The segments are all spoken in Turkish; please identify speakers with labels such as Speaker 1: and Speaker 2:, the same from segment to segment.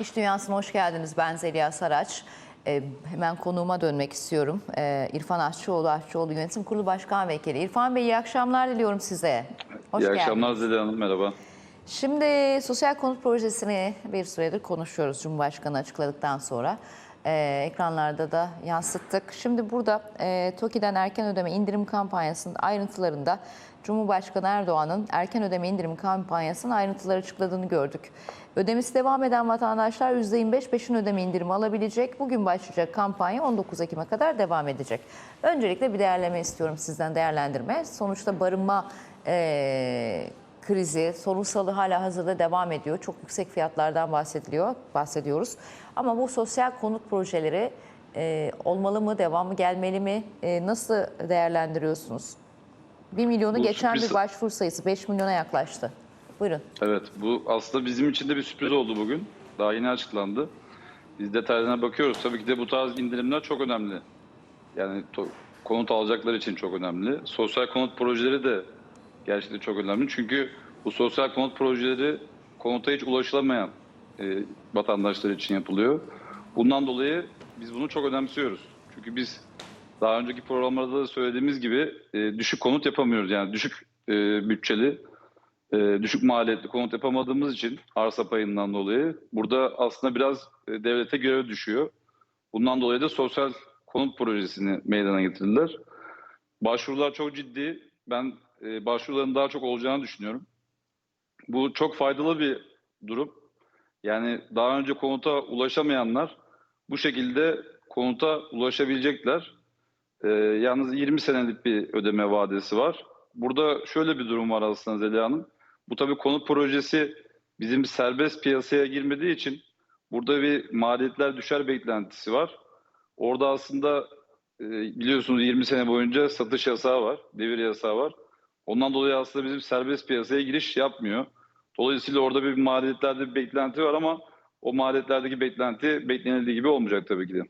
Speaker 1: İş Dünyası'na hoş geldiniz. Ben Zeliha Saraç. Ee, hemen konuğuma dönmek istiyorum. Ee, İrfan Aşçıoğlu, Aşçıoğlu Yönetim Kurulu Başkan Vekili. İrfan Bey iyi akşamlar diliyorum size. Hoş
Speaker 2: İyi
Speaker 1: geldiniz.
Speaker 2: akşamlar Zeliha Hanım, merhaba.
Speaker 1: Şimdi sosyal konut projesini bir süredir konuşuyoruz Cumhurbaşkanı açıkladıktan sonra. Ee, ekranlarda da yansıttık. Şimdi burada e, TOKİ'den erken ödeme indirim kampanyasının ayrıntılarında Cumhurbaşkanı Erdoğan'ın erken ödeme indirim kampanyasının ayrıntıları açıkladığını gördük. Ödemesi devam eden vatandaşlar %25 peşin ödeme indirimi alabilecek. Bugün başlayacak kampanya 19 Ekim'e kadar devam edecek. Öncelikle bir değerleme istiyorum sizden değerlendirme. Sonuçta barınma e, krizi, sorunsalı hala hazırda devam ediyor. Çok yüksek fiyatlardan bahsediliyor, bahsediyoruz. Ama bu sosyal konut projeleri e, olmalı mı, devamı gelmeli mi? E, nasıl değerlendiriyorsunuz? 1 milyonu
Speaker 2: Bu
Speaker 1: geçen
Speaker 2: sürpriz-
Speaker 1: bir başvuru sayısı 5 milyona yaklaştı. Buyurun.
Speaker 2: Evet, bu aslında bizim için de bir sürpriz oldu bugün. Daha yeni açıklandı. Biz detaylarına bakıyoruz. Tabii ki de bu tarz indirimler çok önemli. Yani konut alacaklar için çok önemli. Sosyal konut projeleri de gerçekten çok önemli. Çünkü bu sosyal konut projeleri konuta hiç ulaşılamayan e, vatandaşlar için yapılıyor. Bundan dolayı biz bunu çok önemsiyoruz. Çünkü biz daha önceki programlarda da söylediğimiz gibi e, düşük konut yapamıyoruz. Yani düşük e, bütçeli, e, düşük maliyetli konut yapamadığımız için arsa payından dolayı burada aslında biraz e, devlete görev düşüyor. Bundan dolayı da sosyal konut projesini meydana getirdiler. Başvurular çok ciddi. Ben e, başvuruların daha çok olacağını düşünüyorum. Bu çok faydalı bir durum. Yani daha önce konuta ulaşamayanlar bu şekilde konuta ulaşabilecekler. Ee, yalnız 20 senelik bir ödeme vadesi var. Burada şöyle bir durum var aslında Zeliha Hanım. Bu tabii konut projesi bizim serbest piyasaya girmediği için burada bir maliyetler düşer beklentisi var. Orada aslında e, biliyorsunuz 20 sene boyunca satış yasağı var, devir yasağı var. Ondan dolayı aslında bizim serbest piyasaya giriş yapmıyor. Dolayısıyla orada bir maliyetlerde bir beklenti var ama o maliyetlerdeki beklenti beklenildiği gibi olmayacak tabii ki de.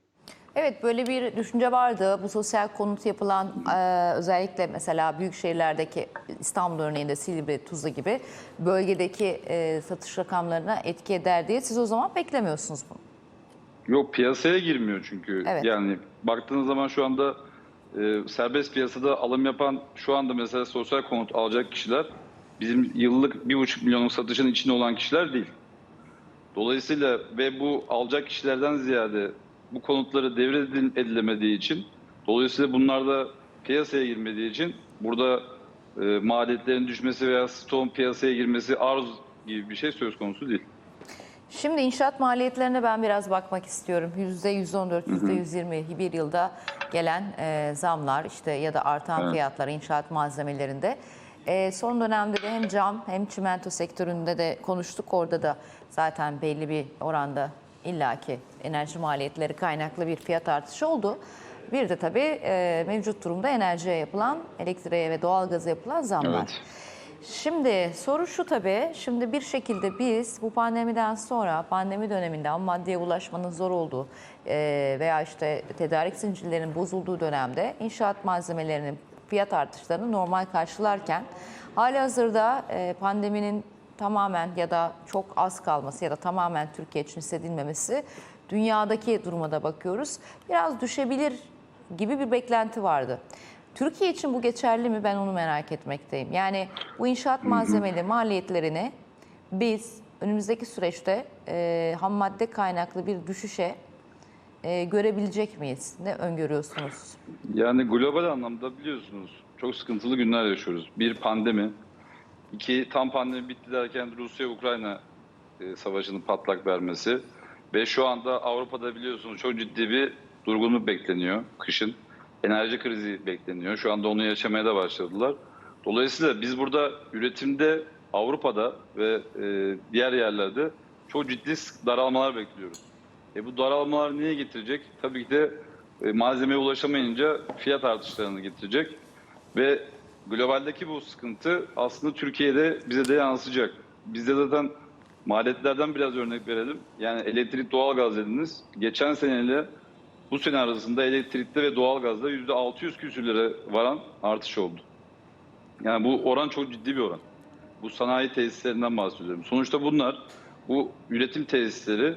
Speaker 1: Evet böyle bir düşünce vardı. Bu sosyal konut yapılan e, özellikle mesela büyük şehirlerdeki İstanbul örneğinde Silivri, Tuzla gibi bölgedeki e, satış rakamlarına etki eder diye siz o zaman beklemiyorsunuz bunu.
Speaker 2: Yok piyasaya girmiyor çünkü.
Speaker 1: Evet.
Speaker 2: Yani baktığınız zaman şu anda e, serbest piyasada alım yapan şu anda mesela sosyal konut alacak kişiler bizim yıllık bir buçuk milyonluk satışın içinde olan kişiler değil. Dolayısıyla ve bu alacak kişilerden ziyade bu konutları devredilemediği için dolayısıyla bunlar da piyasaya girmediği için burada e, maliyetlerin düşmesi veya stoğun piyasaya girmesi arz gibi bir şey söz konusu değil.
Speaker 1: Şimdi inşaat maliyetlerine ben biraz bakmak istiyorum. %114, %120 bir yılda gelen e, zamlar işte ya da artan
Speaker 2: Evet.
Speaker 1: fiyatlar inşaat malzemelerinde. E, son dönemde de hem cam hem çimento sektöründe de konuştuk. Orada da zaten belli bir oranda illaki enerji maliyetleri kaynaklı bir fiyat artışı oldu. Bir de tabii e, mevcut durumda enerjiye yapılan, elektriğe ve doğalgaza yapılan zamlar.
Speaker 2: Evet.
Speaker 1: Şimdi soru şu tabii. Şimdi bir şekilde biz bu pandemiden sonra pandemi döneminde ham maddeye ulaşmanın zor olduğu e, veya işte tedarik zincirlerinin bozulduğu dönemde inşaat malzemelerinin fiyat artışlarını normal karşılarken hali hazırda e, pandeminin tamamen ya da çok az kalması ya da tamamen Türkiye için hissedilmemesi dünyadaki duruma da bakıyoruz. Biraz düşebilir gibi bir beklenti vardı. Türkiye için bu geçerli mi ben onu merak etmekteyim. Yani bu inşaat malzemeli maliyetlerini biz önümüzdeki süreçte e, ham madde kaynaklı bir düşüşe e, görebilecek miyiz? Ne öngörüyorsunuz?
Speaker 2: Yani global anlamda biliyorsunuz çok sıkıntılı günler yaşıyoruz. Bir pandemi, iki tam pandemi bitti derken Rusya-Ukrayna e, savaşının patlak vermesi ve şu anda Avrupa'da biliyorsunuz çok ciddi bir durgunluk bekleniyor kışın. Enerji krizi bekleniyor. Şu anda onu yaşamaya da başladılar. Dolayısıyla biz burada üretimde Avrupa'da ve e, diğer yerlerde çok ciddi daralmalar bekliyoruz. E bu daralmalar niye getirecek? Tabii ki de e, malzemeye ulaşamayınca fiyat artışlarını getirecek. Ve globaldeki bu sıkıntı aslında Türkiye'de bize de yansıyacak. Bizde zaten maliyetlerden biraz örnek verelim. Yani elektrik, doğalgaz dediniz. Geçen seneyle bu sene arasında elektrikte ve doğalgazda %600 küsürlere varan artış oldu. Yani bu oran çok ciddi bir oran. Bu sanayi tesislerinden bahsediyorum. Sonuçta bunlar, bu üretim tesisleri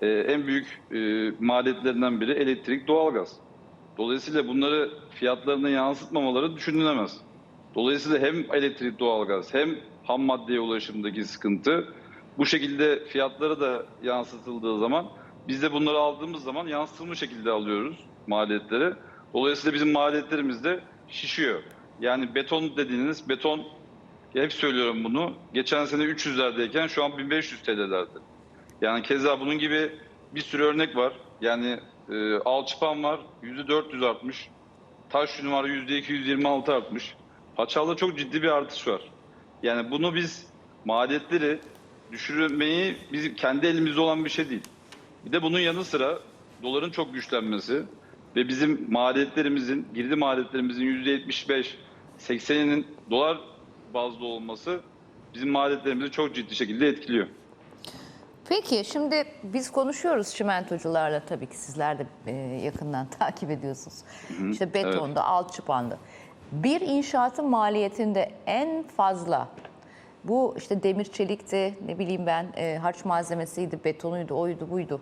Speaker 2: e, en büyük e, maliyetlerinden biri elektrik, doğalgaz. Dolayısıyla bunları fiyatlarına yansıtmamaları düşünülemez. Dolayısıyla hem elektrik, doğalgaz hem ham maddeye ulaşımdaki sıkıntı bu şekilde fiyatları da yansıtıldığı zaman biz de bunları aldığımız zaman yansıtılmış şekilde alıyoruz maliyetleri. Dolayısıyla bizim maliyetlerimiz de şişiyor. Yani beton dediğiniz beton hep söylüyorum bunu. Geçen sene 300'lerdeyken şu an 1500 TL'lerde. Yani keza bunun gibi bir sürü örnek var. Yani e, alçıpan var %400 artmış. Taş var %226 artmış. Paçalda çok ciddi bir artış var. Yani bunu biz maliyetleri düşürmeyi bizim kendi elimizde olan bir şey değil. Bir de bunun yanı sıra doların çok güçlenmesi ve bizim maliyetlerimizin, girdi maliyetlerimizin %75-80'inin dolar bazlı olması bizim maliyetlerimizi çok ciddi şekilde etkiliyor.
Speaker 1: Peki şimdi biz konuşuyoruz çimentocularla tabii ki sizler de yakından takip ediyorsunuz. işte betonda, alçıpanda. Bir inşaatın maliyetinde en fazla bu işte demir çelikti, ne bileyim ben e, harç malzemesiydi, betonuydu, oydu, buydu.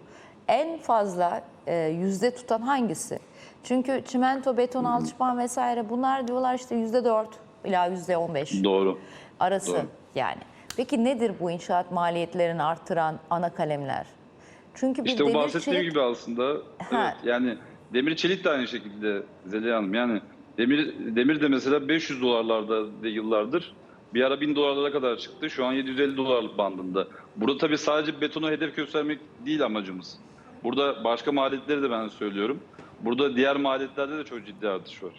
Speaker 1: En fazla e, yüzde tutan hangisi? Çünkü çimento, beton, alçıpan vesaire bunlar diyorlar işte yüzde dört ila yüzde on beş
Speaker 2: Doğru.
Speaker 1: arası
Speaker 2: Doğru.
Speaker 1: yani. Peki nedir bu inşaat maliyetlerini artıran ana kalemler? Çünkü bir
Speaker 2: İşte o
Speaker 1: demir
Speaker 2: bahsettiğim
Speaker 1: çelik-
Speaker 2: gibi aslında
Speaker 1: Ha.
Speaker 2: evet, yani demir çelik de aynı şekilde Zeliha Hanım. Yani demir demir de mesela 500 dolarlarda de yıllardır bir ara 1000 dolarlara kadar çıktı. Şu an 750 dolar bandında. Burada tabii sadece betonu hedef göstermek değil amacımız. Burada başka maliyetleri de ben söylüyorum. Burada diğer maliyetlerde de çok ciddi artış var.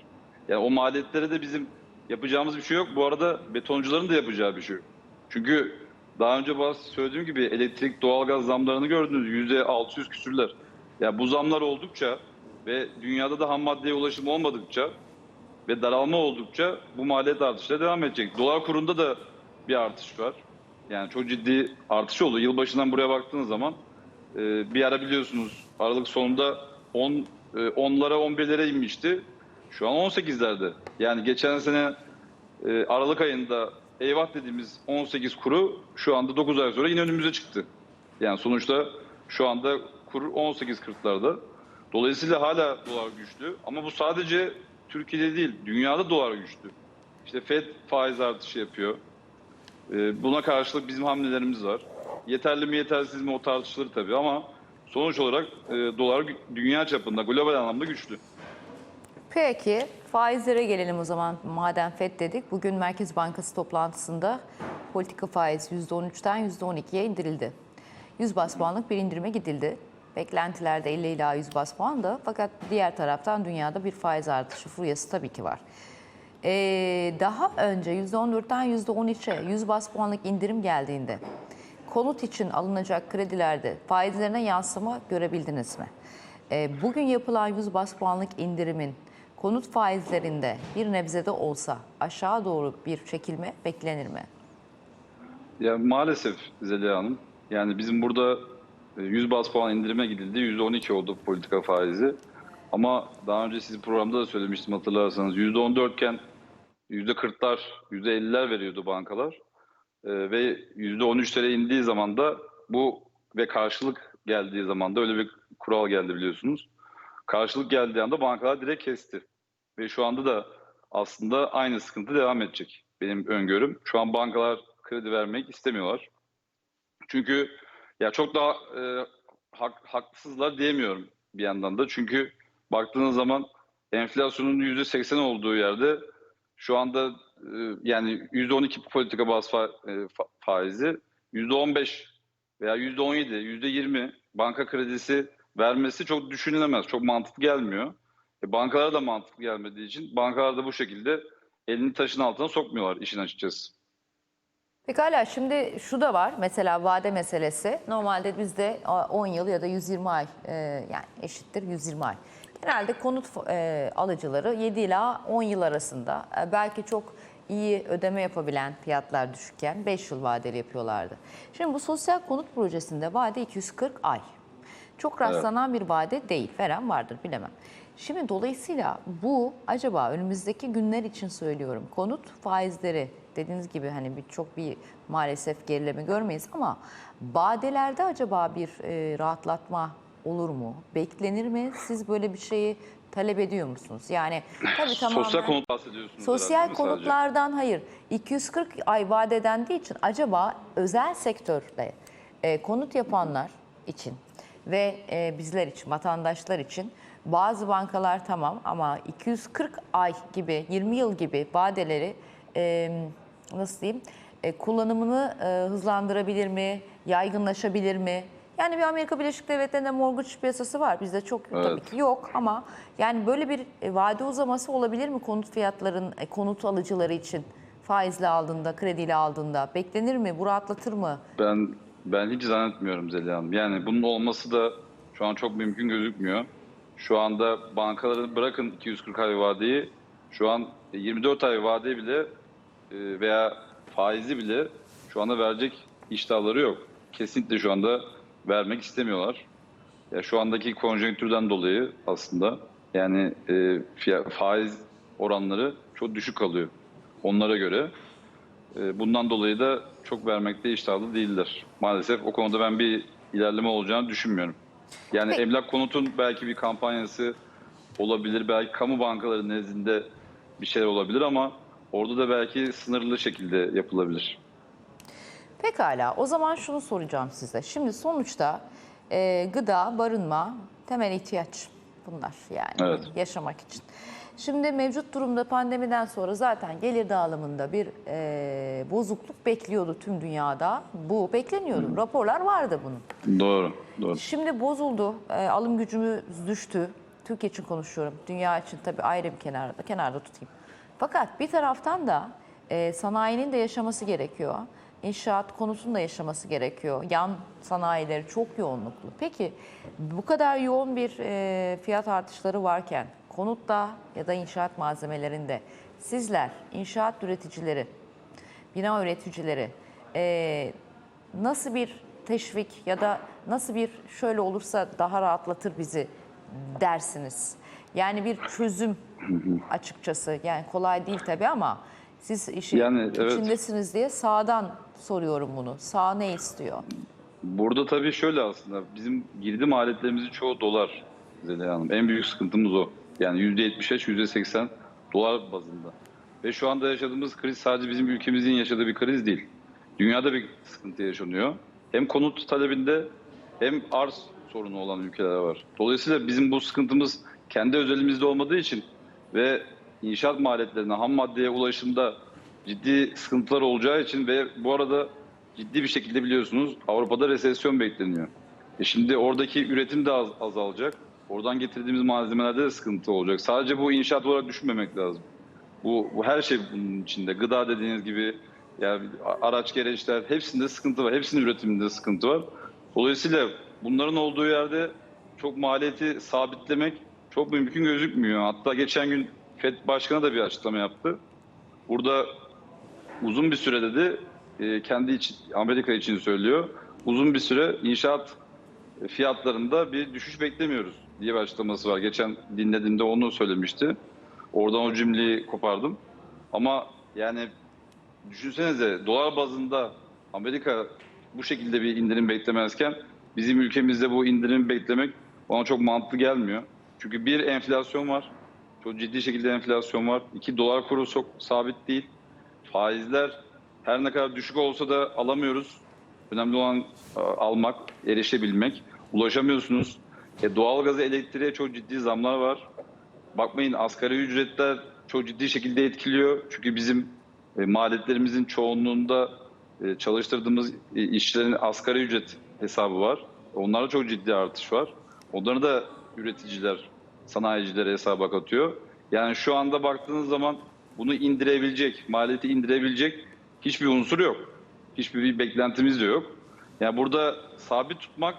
Speaker 2: Yani o maliyetlere de bizim yapacağımız bir şey yok. Bu arada betoncuların da yapacağı bir şey yok. Çünkü daha önce söylediğim gibi elektrik, doğalgaz zamlarını gördünüz. Yüzde 600 küsürler. Ya bu zamlar oldukça ve dünyada da ham maddeye ulaşım olmadıkça ve daralma oldukça bu maliyet artışları devam edecek. Dolar kurunda da bir artış var. Yani çok ciddi artış oldu. Yılbaşından buraya baktığınız zaman e, bir ara biliyorsunuz Aralık sonunda 10 e, 10'lara 11'lere inmişti. Şu an 18'lerde. Yani geçen sene e, Aralık ayında eyvah dediğimiz 18 kuru şu anda 9 ay sonra yine önümüze çıktı. Yani sonuçta şu anda kur 18.40'larda. Dolayısıyla hala dolar güçlü ama bu sadece Türkiye'de değil dünyada dolar güçlü. İşte FED faiz artışı yapıyor. E, buna karşılık bizim hamlelerimiz var. Yeterli mi yetersiz mi o tartışılır tabii ama sonuç olarak e, dolar dünya çapında global anlamda güçlü.
Speaker 1: Peki faizlere gelelim o zaman madem FED dedik. Bugün Merkez Bankası toplantısında politika faiz %13'ten %12'ye indirildi. 100 bas puanlık bir indirime gidildi. Beklentilerde 50 ila 100 bas puan da fakat diğer taraftan dünyada bir faiz artışı furyası tabii ki var. Ee, daha önce %14'ten %13'e 100 bas puanlık indirim geldiğinde konut için alınacak kredilerde faizlerine yansıma görebildiniz mi? Ee, bugün yapılan 100 bas puanlık indirimin konut faizlerinde bir nebzede olsa aşağı doğru bir çekilme beklenir mi?
Speaker 2: Ya maalesef Zeliha Hanım. Yani bizim burada 100 bas puan indirime gidildi. %12 oldu politika faizi. Ama daha önce sizin programda da söylemiştim hatırlarsanız. %14 iken %40'lar, %50'ler veriyordu bankalar. E, ve %13'lere indiği zaman da bu ve karşılık geldiği zaman da öyle bir kural geldi biliyorsunuz. Karşılık geldiği anda bankalar direkt kesti. Ve şu anda da aslında aynı sıkıntı devam edecek benim öngörüm. Şu an bankalar kredi vermek istemiyorlar. Çünkü ya çok daha e, hak, haksızlar diyemiyorum bir yandan da. Çünkü baktığınız zaman enflasyonun %80 olduğu yerde şu anda e, yani %12 politika baz fa- e, fa- faizi %15 veya %17, %20 banka kredisi vermesi çok düşünülemez. Çok mantıklı gelmiyor. E, bankalara da mantıklı gelmediği için bankalar da bu şekilde elini taşın altına sokmuyorlar işin açıkçası.
Speaker 1: Pekala şimdi şu da var mesela vade meselesi. Normalde bizde 10 yıl ya da 120 ay e, yani eşittir 120 ay. Genelde konut e, alıcıları 7 ila 10 yıl arasında e, belki çok iyi ödeme yapabilen fiyatlar düşükken 5 yıl vadeli yapıyorlardı. Şimdi bu sosyal konut projesinde vade 240 ay. Çok rastlanan bir vade değil. Veren vardır bilemem. Şimdi dolayısıyla bu acaba önümüzdeki günler için söylüyorum konut faizleri dediğiniz gibi hani bir çok bir maalesef gerileme görmeyiz ama vadelerde acaba bir e, rahatlatma olur mu? Beklenir mi? Siz böyle bir şeyi talep ediyor musunuz? Yani tabii tamamen
Speaker 2: Sosyal konut bahsediyorsunuz.
Speaker 1: sosyal
Speaker 2: herhalde, mi sadece?
Speaker 1: konutlardan hayır 240 ay vade dendiği için acaba özel sektörde e, konut yapanlar için ve e, bizler için vatandaşlar için bazı bankalar tamam ama 240 ay gibi 20 yıl gibi vadeleri e, nasıl diyeyim e, kullanımını e, hızlandırabilir mi yaygınlaşabilir mi? Yani bir Amerika Birleşik Devletleri'nde mortgage piyasası var. Bizde çok tabii
Speaker 2: Evet.
Speaker 1: ki yok ama yani böyle bir e, vade uzaması olabilir mi konut fiyatların e, konut alıcıları için? Faizle aldığında, krediyle aldığında beklenir mi? Bu rahatlatır mı?
Speaker 2: Ben ben hiç zannetmiyorum Zeliha Hanım. Yani bunun olması da şu an çok mümkün gözükmüyor. Şu anda bankaların bırakın 240 ay vadeyi şu an 24 ay vadeyi bile e, veya faizi bile şu anda verecek iştahları yok. Kesinlikle şu anda vermek istemiyorlar. Ya şu andaki konjonktürden dolayı aslında yani e, faiz oranları çok düşük kalıyor onlara göre. E, Bundan dolayı da çok vermekte iştahlı değiller. Maalesef o konuda ben bir ilerleme olacağını düşünmüyorum. Yani
Speaker 1: Peki.
Speaker 2: emlak konutun belki bir kampanyası olabilir. Belki kamu bankaları nezdinde bir şeyler olabilir ama orada da belki sınırlı şekilde yapılabilir.
Speaker 1: Pekala o zaman şunu soracağım size. Şimdi sonuçta e, gıda, barınma temel ihtiyaç bunlar yani
Speaker 2: Evet.
Speaker 1: yaşamak için. Şimdi mevcut durumda pandemiden sonra zaten gelir dağılımında bir e, bozukluk bekliyordu tüm dünyada. Bu bekleniyordu. Raporlar vardı bunun.
Speaker 2: Doğru, doğru.
Speaker 1: Şimdi bozuldu. E, alım gücümüz düştü. Türkiye için konuşuyorum. Dünya için tabii ayrı bir kenarda, kenarda tutayım. Fakat bir taraftan da e, sanayinin de yaşaması gerekiyor. İnşaat konusunun da yaşaması gerekiyor. Yan sanayileri çok yoğunluklu. Peki bu kadar yoğun bir e, fiyat artışları varken konutta ya da inşaat malzemelerinde sizler inşaat üreticileri, bina üreticileri e, nasıl bir teşvik ya da nasıl bir şöyle olursa daha rahatlatır bizi dersiniz? Yani bir çözüm açıkçası. Yani kolay değil tabii ama siz işin
Speaker 2: Yani evet.
Speaker 1: içindesiniz diye sağdan soruyorum bunu. Sağ ne istiyor?
Speaker 2: Burada tabii şöyle aslında bizim girdi maliyetlerimizin çoğu dolar Zeliha Hanım. En büyük sıkıntımız o. Yani %75, %80 dolar bazında. Ve şu anda yaşadığımız kriz sadece bizim ülkemizin yaşadığı bir kriz değil. Dünyada bir sıkıntı yaşanıyor. Hem konut talebinde hem arz sorunu olan ülkeler var. Dolayısıyla bizim bu sıkıntımız kendi özelimizde olmadığı için ve inşaat maliyetlerine, ham maddeye ulaşımda ciddi sıkıntılar olacağı için ve bu arada ciddi bir şekilde biliyorsunuz Avrupa'da resesyon bekleniyor. E şimdi oradaki üretim de az, azalacak. Oradan getirdiğimiz malzemelerde de sıkıntı olacak. Sadece bu inşaat olarak düşünmemek lazım. Bu, bu her şey bunun içinde. Gıda dediğiniz gibi yani araç gereçler hepsinde sıkıntı var. Hepsinin üretiminde sıkıntı var. Dolayısıyla bunların olduğu yerde çok maliyeti sabitlemek çok mümkün gözükmüyor. Hatta geçen gün FED Başkanı da bir açıklama yaptı. Burada uzun bir süre dedi e, kendi için Amerika için söylüyor. Uzun bir süre inşaat fiyatlarında bir düşüş beklemiyoruz diye bir açıklaması var. Geçen dinlediğimde onu söylemişti. Oradan o cümleyi kopardım. Ama yani düşünsenize dolar bazında Amerika bu şekilde bir indirim beklemezken bizim ülkemizde bu indirim beklemek bana çok mantıklı gelmiyor. Çünkü bir enflasyon var. Çok ciddi şekilde enflasyon var. İki dolar kuru çok sabit değil. Faizler her ne kadar düşük olsa da alamıyoruz. Önemli olan e, almak, erişebilmek. Ulaşamıyorsunuz. E, doğalgaza, elektriğe çok ciddi zamlar var. Bakmayın asgari ücretler çok ciddi şekilde etkiliyor. Çünkü bizim e, maliyetlerimizin çoğunluğunda e, çalıştırdığımız e, işçilerin asgari ücret hesabı var. Onlarda çok ciddi artış var. Onları da üreticiler, sanayiciler hesaba katıyor. Yani şu anda baktığınız zaman bunu indirebilecek, maliyeti indirebilecek hiçbir unsur yok. Hiçbir bir beklentimiz de yok. Yani burada sabit tutmak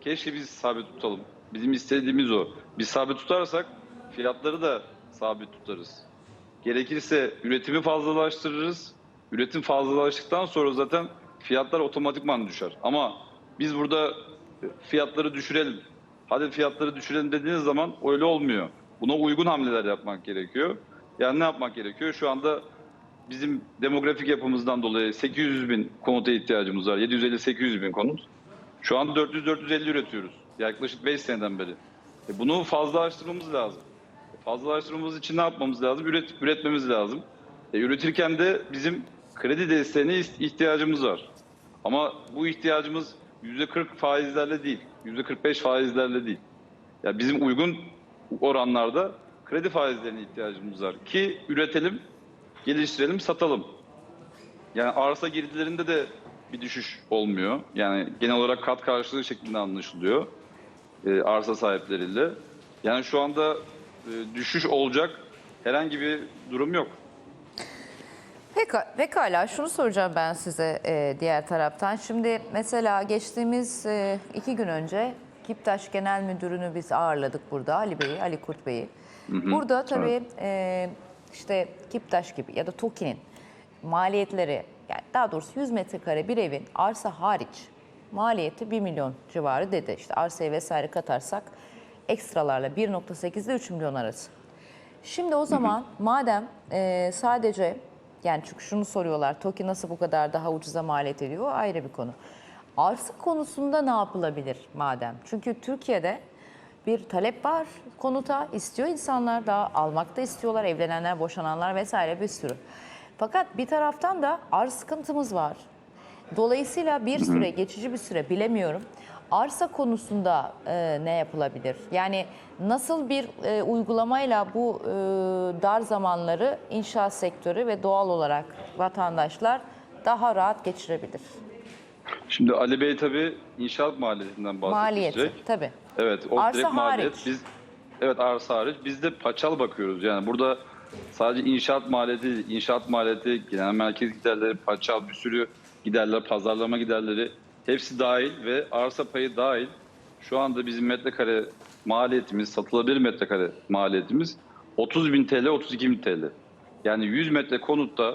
Speaker 2: keşke biz sabit tutalım. Bizim istediğimiz o. Biz sabit tutarsak fiyatları da sabit tutarız. Gerekirse üretimi fazlalaştırırız. Üretim fazlalaştıktan sonra zaten fiyatlar otomatikman düşer. Ama biz burada fiyatları düşürelim. Hadi fiyatları düşürelim dediğiniz zaman öyle olmuyor. Buna uygun hamleler yapmak gerekiyor. Yani ne yapmak gerekiyor? Şu anda bizim demografik yapımızdan dolayı 800 bin konuta ihtiyacımız var. 750-800 bin konut. Şu an 400-450 üretiyoruz. Yaklaşık 5 seneden beri. E bunu fazlalaştırmamız lazım. Fazlalaştırmamız için ne yapmamız lazım? Üret, üretmemiz lazım. E, üretirken de bizim kredi desteğine ihtiyacımız var. Ama bu ihtiyacımız %40 faizlerle değil, %45 faizlerle değil. Ya bizim uygun oranlarda kredi faizlerine ihtiyacımız var ki üretelim, geliştirelim, satalım. Yani arsa girdilerinde de bir düşüş olmuyor. Yani genel olarak kat karşılığı şeklinde anlaşılıyor e, arsa sahipleriyle. Yani şu anda e, düşüş olacak herhangi bir durum yok.
Speaker 1: Peka, pekala şunu soracağım ben size e, diğer taraftan. Şimdi mesela geçtiğimiz e, iki gün önce Kiptaş Genel Müdürünü biz ağırladık burada Ali Bey'i, Ali Kurt Bey'i. Burada tabii e, işte Kiptaş gibi ya da TOKİ'nin maliyetleri yani daha doğrusu 100 metrekare bir evin arsa hariç maliyeti 1 milyon civarı dedi. İşte arsayı vesaire katarsak ekstralarla 1.8 ile 3 milyon arası. Şimdi o zaman madem e, sadece yani çünkü şunu soruyorlar TOKİ nasıl bu kadar daha ucuza maliyet ediyor ayrı bir konu. Arsa konusunda ne yapılabilir madem? Çünkü Türkiye'de bir talep var konuta istiyor insanlar daha almak da istiyorlar evlenenler boşananlar vesaire bir sürü. Fakat bir taraftan da arz sıkıntımız var. Dolayısıyla bir süre, geçici bir süre bilemiyorum. Arsa konusunda e, ne yapılabilir? Yani nasıl bir e, uygulamayla bu e, dar zamanları inşaat sektörü ve doğal olarak vatandaşlar daha rahat geçirebilir?
Speaker 2: Şimdi Ali Bey tabii inşaat maliyetinden bahsedecek.
Speaker 1: Maliyeti tabii.
Speaker 2: Evet, o
Speaker 1: Arsa
Speaker 2: direkt maliyet.
Speaker 1: hariç.
Speaker 2: Biz evet arsa hariç. Biz de paçal bakıyoruz. Yani burada sadece inşaat maliyeti, inşaat maliyeti, genel merkez giderleri, paçal bir sürü giderler, pazarlama giderleri hepsi dahil ve arsa payı dahil. Şu anda bizim metrekare maliyetimiz, satılabilir metrekare maliyetimiz 30 bin TL, 32 bin TL. Yani 100 metre konutta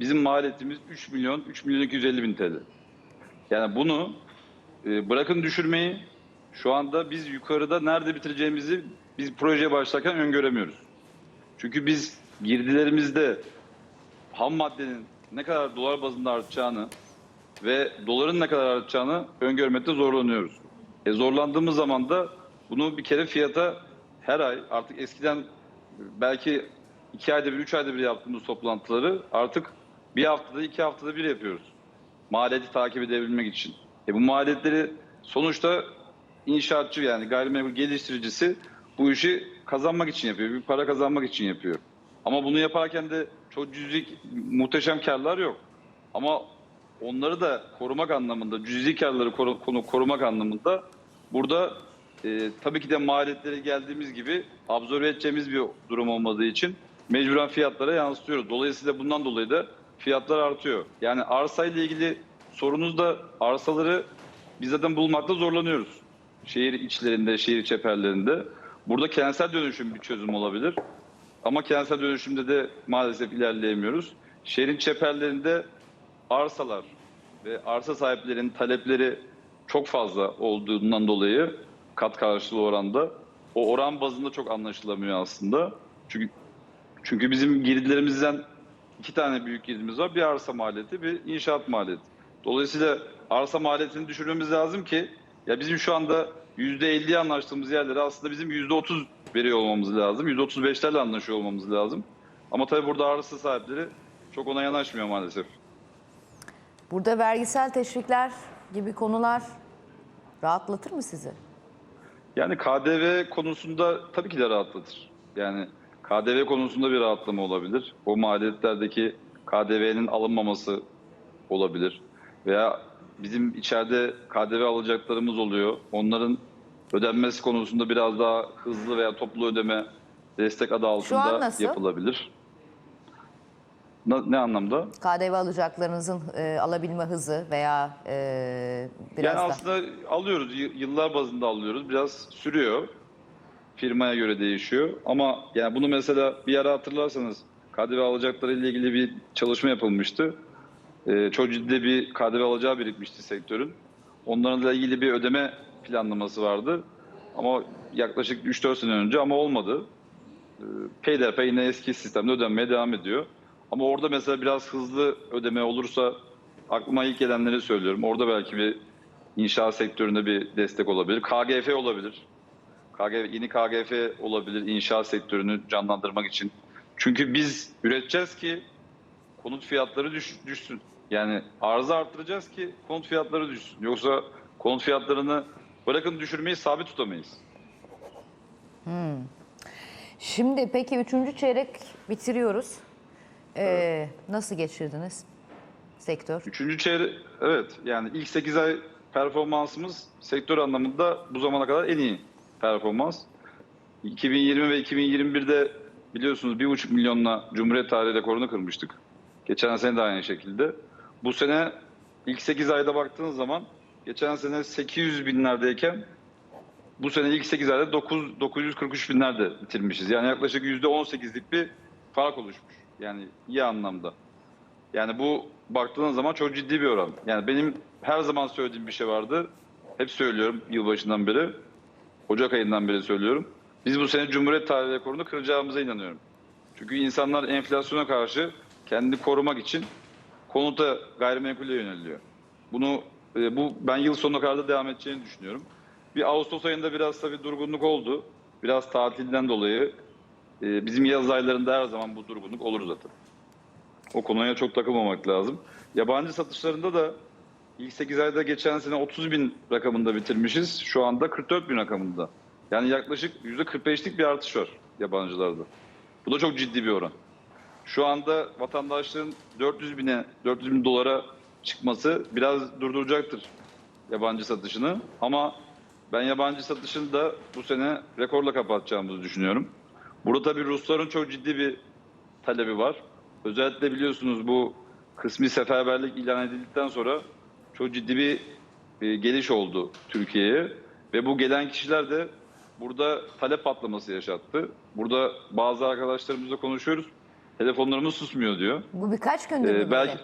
Speaker 2: bizim maliyetimiz 3 milyon, 3 milyon 250 bin TL. Yani bunu e, bırakın düşürmeyi şu anda biz yukarıda nerede bitireceğimizi biz projeye başlarken öngöremiyoruz. Çünkü biz girdilerimizde ham maddenin ne kadar dolar bazında artacağını ve doların ne kadar artacağını öngörmekte zorlanıyoruz. E zorlandığımız zaman da bunu bir kere fiyata her ay artık eskiden belki iki ayda bir, üç ayda bir yaptığımız toplantıları artık bir haftada, iki haftada bir yapıyoruz maliyeti takip edebilmek için. E bu maliyetleri sonuçta inşaatçı yani gayrimenkul geliştiricisi bu işi kazanmak için yapıyor. Bir para kazanmak için yapıyor. Ama bunu yaparken de çok cüzi muhteşem karlar yok. Ama onları da korumak anlamında, cüzi karları koru, korumak anlamında burada e, tabii ki de maliyetleri geldiğimiz gibi absorbe edeceğimiz bir durum olmadığı için mecburen fiyatlara yansıtıyoruz. Dolayısıyla bundan dolayı da fiyatlar artıyor. Yani arsayla ilgili sorunuz da arsaları biz zaten bulmakta zorlanıyoruz. Şehir içlerinde, şehir çeperlerinde. Burada kentsel dönüşüm bir çözüm olabilir. Ama kentsel dönüşümde de maalesef ilerleyemiyoruz. Şehrin çeperlerinde arsalar ve arsa sahiplerinin talepleri çok fazla olduğundan dolayı kat karşılığı oranda o oran bazında çok anlaşılamıyor aslında. Çünkü çünkü bizim girdilerimizden iki tane büyük girdimiz var. Bir arsa maliyeti, bir inşaat maliyeti. Dolayısıyla arsa maliyetini düşürmemiz lazım ki ya bizim şu anda %50'ye anlaştığımız yerlere aslında bizim %30 veriyor olmamız lazım. %35'lerle anlaşıyor olmamız lazım. Ama tabii burada arsa sahipleri çok ona yanaşmıyor maalesef.
Speaker 1: Burada vergisel teşvikler gibi konular rahatlatır mı sizi?
Speaker 2: Yani KDV konusunda tabii ki de rahatlatır. Yani KDV konusunda bir rahatlama olabilir. O maliyetlerdeki KDV'nin alınmaması olabilir. Veya bizim içeride KDV alacaklarımız oluyor. Onların ödenmesi konusunda biraz daha hızlı veya toplu ödeme destek adı altında
Speaker 1: an nasıl?
Speaker 2: yapılabilir. Na- Ne anlamda?
Speaker 1: KDV alacaklarınızın e, alabilme hızı veya e, biraz
Speaker 2: yani
Speaker 1: da...
Speaker 2: aslında alıyoruz, yıllar bazında alıyoruz. Biraz sürüyor. Firmaya göre değişiyor. Ama yani bunu mesela bir ara hatırlarsanız KDV alacakları ile ilgili bir çalışma yapılmıştı. Ee, çok ciddi bir KDV alacağı birikmişti sektörün. Onlarla ilgili bir ödeme planlaması vardı. Ama yaklaşık 3-4 sene önce ama olmadı. Ee, peyderpey yine eski sistemde ödenmeye devam ediyor. Ama orada mesela biraz hızlı ödeme olursa aklıma ilk gelenleri söylüyorum. Orada belki bir inşaat sektöründe bir destek olabilir. KGF olabilir. KGF, yeni KGF olabilir inşaat sektörünü canlandırmak için. Çünkü biz üreteceğiz ki konut fiyatları düş- düşsün. Yani arzı arttıracağız ki konut fiyatları düşsün. Yoksa konut fiyatlarını bırakın düşürmeyi sabit tutamayız.
Speaker 1: Şimdi peki üçüncü çeyrek bitiriyoruz. Ee, nasıl geçirdiniz sektör?
Speaker 2: Üçüncü çeyrek, evet yani ilk 8 ay performansımız sektör anlamında bu zamana kadar en iyi performans. 2020 ve 2021'de biliyorsunuz 1,5 milyonla Cumhuriyet tarihi rekorunu kırmıştık. Geçen sene de aynı şekilde. Bu sene ilk 8 ayda baktığınız zaman geçen sene 800 binlerdeyken bu sene ilk 8 ayda 9, 943 binlerde bitirmişiz. Yani yaklaşık %18'lik bir fark oluşmuş. Yani iyi anlamda. Yani bu baktığınız zaman çok ciddi bir oran. Yani benim her zaman söylediğim bir şey vardı. Hep söylüyorum yılbaşından beri. Ocak ayından beri söylüyorum. Biz bu sene Cumhuriyet tarihi rekorunu kıracağımıza inanıyorum. Çünkü insanlar enflasyona karşı kendini korumak için konuta gayrimenkule yöneliyor. Bunu e, bu ben yıl sonuna kadar da devam edeceğini düşünüyorum. Bir Ağustos ayında biraz tabii durgunluk oldu. Biraz tatilden dolayı e, bizim yaz aylarında her zaman bu durgunluk olur zaten. O konuya çok takılmamak lazım. Yabancı satışlarında da ilk 8 ayda geçen sene 30 bin rakamında bitirmişiz. Şu anda 44 bin rakamında. Yani yaklaşık %45'lik bir artış var yabancılarda. Bu da çok ciddi bir oran. Şu anda vatandaşların 400 bine, 400 bin dolara çıkması biraz durduracaktır yabancı satışını. Ama ben yabancı satışını da bu sene rekorla kapatacağımızı düşünüyorum. Burada tabii Rusların çok ciddi bir talebi var. Özellikle biliyorsunuz bu kısmi seferberlik ilan edildikten sonra çok ciddi bir e, geliş oldu Türkiye'ye. Ve bu gelen kişiler de burada talep patlaması yaşattı. Burada bazı arkadaşlarımızla konuşuyoruz. Telefonlarımız susmuyor diyor.
Speaker 1: Bu birkaç gündür
Speaker 2: Ee, belki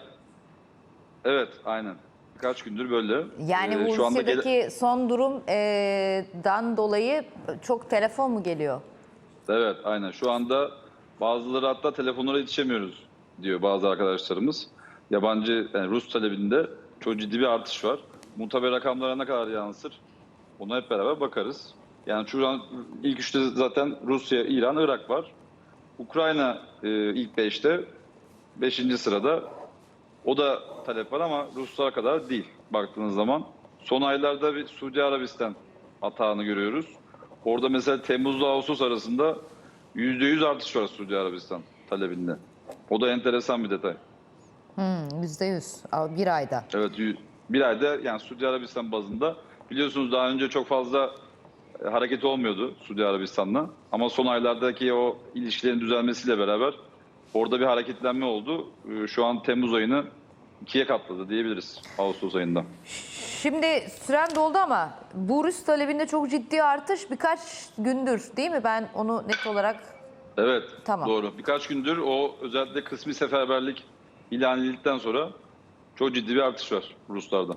Speaker 1: böyle?
Speaker 2: Evet, aynen. Birkaç gündür böyle.
Speaker 1: Yani
Speaker 2: Ee,
Speaker 1: bu Rusya'daki
Speaker 2: gele-
Speaker 1: son durumdan dolayı çok telefon mu geliyor?
Speaker 2: Evet, aynen. Şu anda bazıları hatta telefonlara yetişemiyoruz diyor bazı arkadaşlarımız. Yabancı, yani Rus talebinde çok ciddi bir artış var. Muhtemel rakamlara ne kadar yansır? Ona hep beraber bakarız. Yani şu an ilk üçte zaten Rusya, İran, Irak var. Ukrayna e, ilk beşte, beşinci sırada. O da talep var ama Ruslar kadar değil baktığınız zaman. Son aylarda bir Suudi Arabistan atağını görüyoruz. Orada mesela Temmuz'la Ağustos arasında %100 artış var Suudi Arabistan talebinde. O da enteresan bir detay.
Speaker 1: Hmm, Yüzde yüz. Al, Bir ayda.
Speaker 2: Evet bir ayda yani Suudi Arabistan bazında biliyorsunuz daha önce çok fazla e, hareket olmuyordu Suudi Arabistan'la. Ama son aylardaki o ilişkilerin düzelmesiyle beraber orada bir hareketlenme oldu. E, Şu an Temmuz ayını ikiye katladı diyebiliriz Ağustos ayında.
Speaker 1: Şimdi süren doldu ama bu Rus talebinde çok ciddi artış birkaç gündür değil mi? Ben onu net olarak
Speaker 2: Evet
Speaker 1: Tamam.
Speaker 2: doğru. Birkaç gündür o özellikle kısmi seferberlik ilan edildikten sonra çok ciddi bir artış var Ruslarda.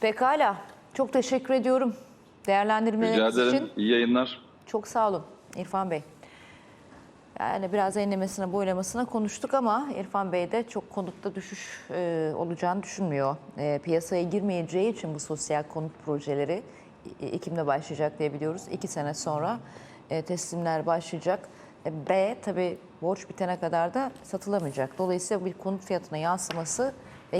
Speaker 1: pekala. Çok teşekkür ediyorum
Speaker 2: Rica
Speaker 1: değerlendirmeleriniz
Speaker 2: ederim.
Speaker 1: için.
Speaker 2: İyi yayınlar.
Speaker 1: Çok sağ olun İrfan Bey. Yani biraz enlemesine boylamasına konuştuk ama İrfan Bey de çok konutta düşüş e, olacağını düşünmüyor. E, piyasaya girmeyeceği için bu sosyal konut projeleri e, Ekim'de başlayacak diye biliyoruz. İki sene sonra e, teslimler başlayacak. E, B tabii borç bitene kadar da satılamayacak. Dolayısıyla bir konut fiyatına yansıması